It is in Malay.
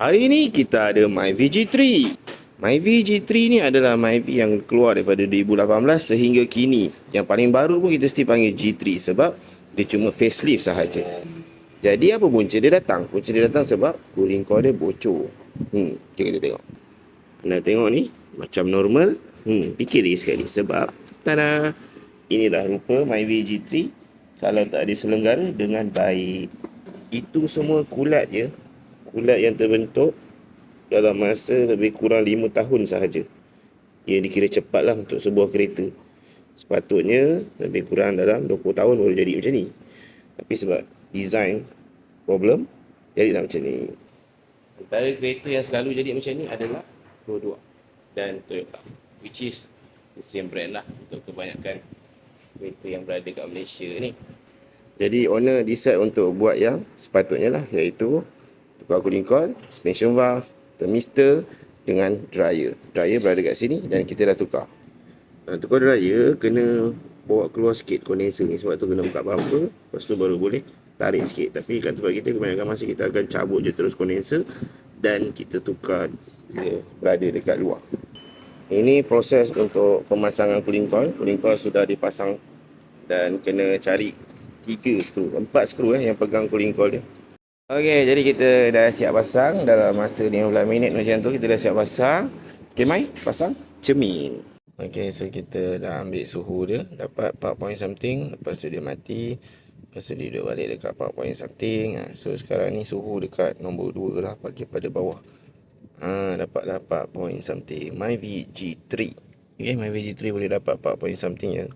Hari ni kita ada MyVG3. MyVG3 ni adalah MyV yang keluar daripada 2018 sehingga kini. Yang paling baru pun kita still panggil G3 sebab dia cuma facelift sahaja. Jadi apa punca dia datang? Punca dia datang sebab cooling coil dia bocor. Hmm, jom kita tengok. Anda tengok ni macam normal. Hmm, fikir lagi sekali sebab tada inilah rupa MyVG3 kalau tak diselenggara dengan baik. Itu semua kulat je. Kulat yang terbentuk dalam masa lebih kurang 5 tahun sahaja. Ia dikira cepat lah untuk sebuah kereta. Sepatutnya lebih kurang dalam 20 tahun baru jadi macam ni. Tapi sebab design problem, jadilah macam ni. Antara kereta yang selalu jadi macam ni adalah Rodua dan Toyota. Which is the same brand lah untuk kebanyakan kereta yang berada kat Malaysia ni. Jadi owner decide untuk buat yang sepatutnya lah iaitu tukar cooling coil, suspension valve, thermistor dengan dryer. Dryer berada kat sini dan kita dah tukar. Nah, tukar dryer kena bawa keluar sikit kondenser ni. Sebab tu kena buka bumper lepas tu baru boleh tarik sikit. Tapi kat tempat kita kebanyakan masa kita akan cabut je terus kondenser dan kita tukar dia berada dekat luar. Ini proses untuk pemasangan cooling coil cooling coil sudah dipasang dan kena cari tiga skru empat skru eh yang pegang cooling coil dia Okey, jadi kita dah siap pasang dalam masa 15 minit macam tu kita dah siap pasang. Okey, mai pasang cermin. Okey, so kita dah ambil suhu dia dapat 4 point something, lepas tu dia mati. Lepas tu dia duduk balik dekat 4 point something. Ha, so sekarang ni suhu dekat nombor 2 lah pada pada bawah. Ha, dapatlah 4 point something. My VG3. Okey, my VG3 boleh dapat 4 point something ya.